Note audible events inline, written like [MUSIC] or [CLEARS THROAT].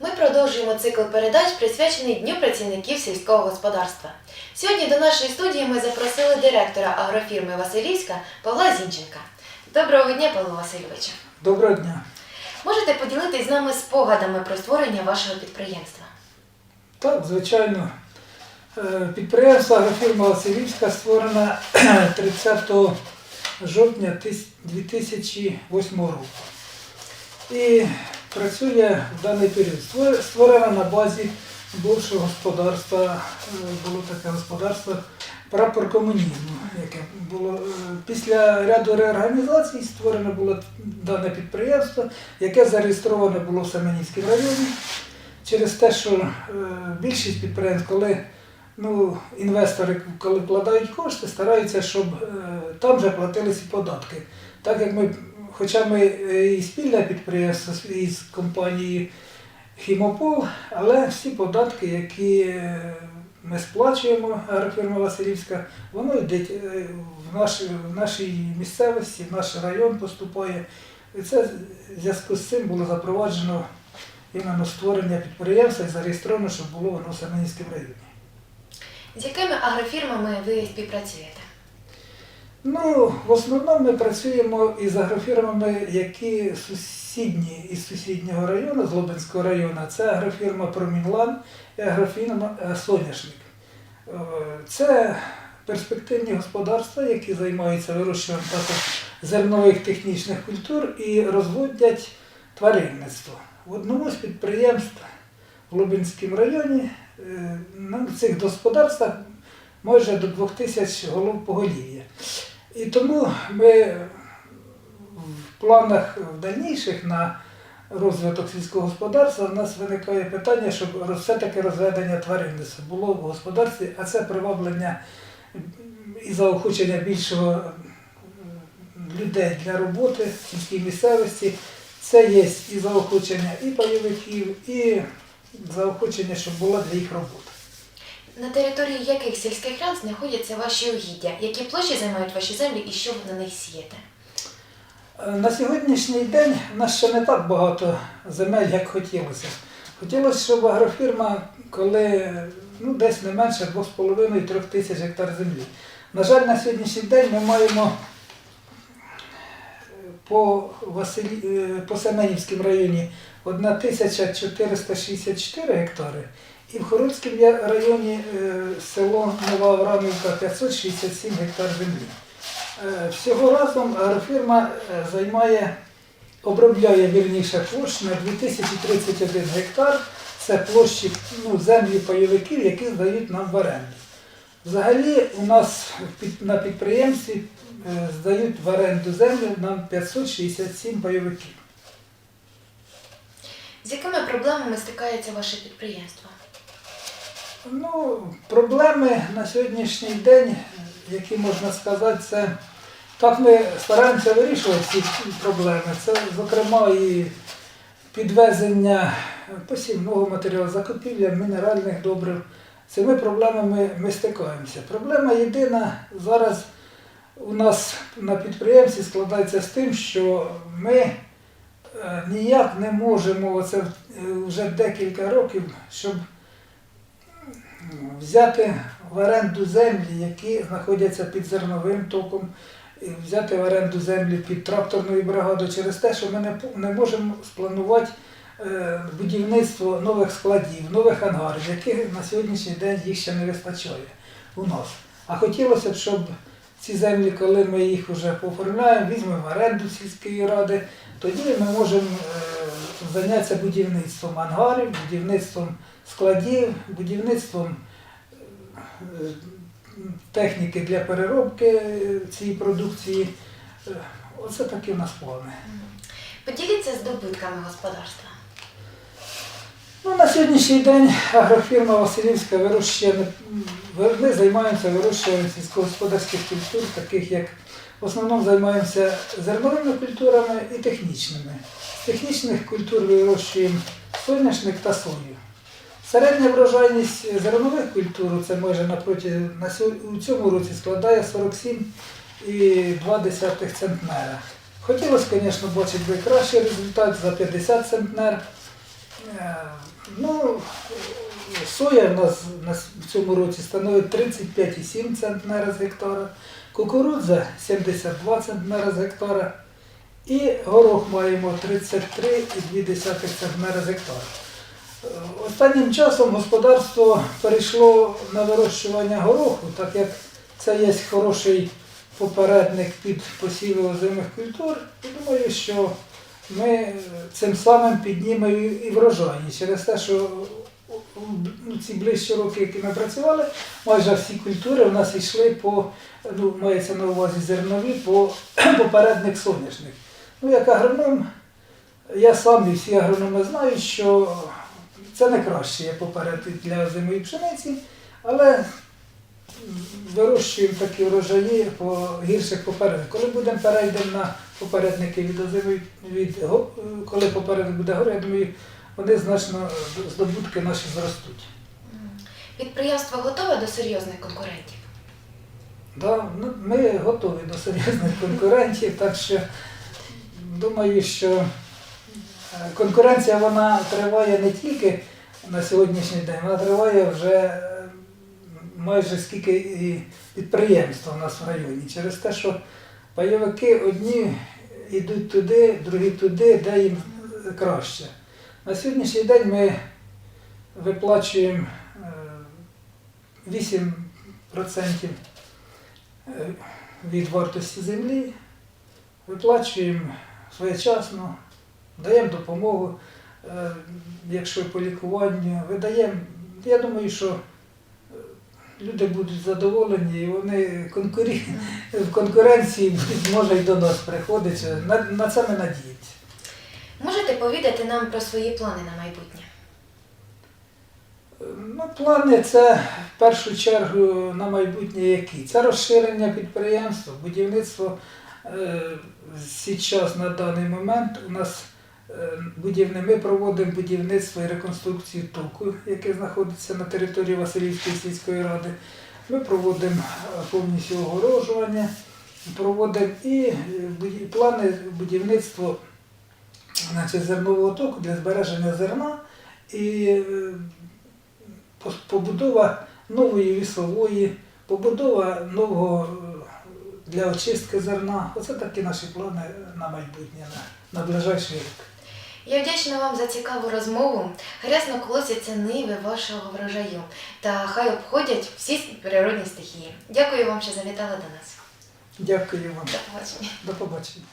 Ми продовжуємо цикл передач, присвячений Дню працівників сільського господарства. Сьогодні до нашої студії ми запросили директора агрофірми Василівська Павла Зінченка. Доброго дня, Павло Васильовичу. Доброго дня. Можете поділитись з нами спогадами про створення вашого підприємства? Так, звичайно. Е, Підприємство агрофірма Василівська створено [CLEARS THROAT] 30 жовтня 2008 року. І працює в даний період. Створ- Створено на базі бувшого господарства, е, було таке господарство прапор комунізму, яке було е, після ряду реорганізацій створено було дане підприємство, яке зареєстроване було в Семенівському районі через те, що е, більшість підприємств, коли ну, інвестори, коли вкладають кошти, стараються, щоб там же платилися податки. Так як ми, хоча ми е, і спільне підприємство із компанією Хімопол, але всі податки, які е, ми сплачуємо, агрофірма Василівська, воно йде е, в, наш, в нашій місцевості, в наш район поступає. І це в зв'язку з цим було запроваджено іменно створення підприємства і зареєстровано, щоб було воно в Семенівському районі. З якими агрофірмами ви співпрацюєте? Ну, в основному ми працюємо із агрофірмами, які сусідні із сусіднього району, з Лобинського району. Це агрофірма Промінлан і агрофірма е, Соняшник. Е, Це перспективні господарства, які займаються вирощуванням зернових технічних культур і розводять тваринництво. В одному з підприємств в Лубенському районі е, на цих господарствах майже до 2000 голов поголів'я. І тому ми в планах в дальніших на розвиток сільського господарства у нас виникає питання, щоб все-таки розведення тваринництва було в господарстві, а це приваблення і заохочення більшого людей для роботи в сільській місцевості. Це є і заохочення і пайовиків, і заохочення, щоб була для їх робота. На території яких сільських рад знаходяться ваші угіддя? Які площі займають ваші землі і що ви на них сієте? Е, На сьогоднішній день в нас ще не так багато земель, як хотілося. Хотілося, щоб агрофірма, коли ну, десь не менше 2,5-3 тисяч гектар землі. На жаль, на сьогоднішній день ми маємо е, по, Василі... е, по Семенівському районі 1464 гектари, і в Хорольському районі е, село Нова Аврамівка 567 гектар землі. Е, Всього разом агрофірма е, займає, обробляє вірніше площ на 2031 гектар. Це площі ну, землі пайовиків, які здають нам в оренду. Взагалі у нас на підприємстві здають в оренду землю нам 567 пайовиків. З якими проблемами стикається ваше підприємство? Ну, проблеми на сьогоднішній день, які можна сказати, це так ми стараємося вирішувати ці проблеми. Це, зокрема, і підвезення посівного матеріалу, закупівля мінеральних добрив. Цими проблемами ми стикаємося. Проблема єдина зараз у нас на підприємстві складається з тим, що ми е, ніяк не можемо оце е, вже декілька років, щоб взяти в оренду землі, які знаходяться під зерновим током, і взяти в оренду землі під тракторною бригадою через те, що ми не, можемо спланувати е, будівництво нових складів, нових ангарів, яких на сьогоднішній день їх ще не вистачає у нас. А хотілося б, щоб ці землі, коли ми їх вже пооформляємо, візьмемо в оренду сільської ради, тоді ми можемо зайнятися будівництвом ангарів, будівництвом складів, будівництвом е, техніки для переробки цієї продукції. Е, Оце такі у нас плани. Поділіться здобутками господарства. Ну, на сьогоднішній день агрофірма Василівська вирощує, ми займаємося вирощуванням сільськогосподарських культур, таких як в основному займаємося зерновими культурами і технічними. Технічних культур вирощуємо соняшник та сою. Середня врожайність зернових культур, це майже напроти, на у цьому році складає 47,2 центнера. Хотілося, звісно, бачити би кращий результат за 50 центнер. Е, Ну, соя в нас в цьому році становить 35,7 центнера з гектара, кукурудза 72 центнера з гектара і горох маємо 33,2 центнера з Останнім часом господарство перейшло на вирощування гороху, так як це є хороший попередник під посіви озимих культур. І думаю, що ми цим самим піднімемо і врожайність через те, що ці ближчі роки, які ми працювали, майже всі культури у нас йшли по, ну, мається на увазі зернові, по [CLEARS THROAT] попередник соняшник. Ну, як агроном, я сам і всі агрономи знають, що це не краще є для озимої пшениці, але вирощуємо такі врожаї по гірших попередниках. Коли будемо перейдемо на попередники від озимої, від, коли попередник буде горі, я думаю, вони значно здобутки наші зростуть. Підприємство готове до серйозних конкурентів. Да, ну, ми готові до серйозних конкурентів, так що думаю, що е, конкуренція вона триває не тільки на сьогоднішній день, вона триває вже е, майже скільки і підприємства у нас в районі. Через те, що пайовики одні йдуть туди, другі туди, де їм краще. На сьогоднішній день ми виплачуємо е, 8% е, від вартості землі, виплачуємо своєчасно, даємо допомогу, е, якщо по лікуванню, видаємо. Я думаю, що е, люди будуть задоволені і вони конкурі... в конкуренції будуть, може й до нас приходити. На, на це ми надіємося. Можете повідати нам про свої плани на майбутнє? Ну, плани це в першу чергу на майбутнє які? Це розширення підприємства, будівництво. Е, Зараз на даний момент у нас е, будівне, ми проводимо будівництво і реконструкцію току, яке знаходиться на території Василівської сільської ради. Ми проводимо е, повністю огорожування, проводимо і е, плани будівництва значить, зернового току для збереження зерна і е, побудова нової вісової, побудова нового е, для очистки зерна. Оце такі наші плани на майбутнє, на, на ближайший рік. Я вдячна вам за цікаву розмову. Грязно колосяться ниви вашого врожаю та хай обходять всі природні стихії. Дякую вам, що завітали до нас. Дякую вам. До побачення. До побачення.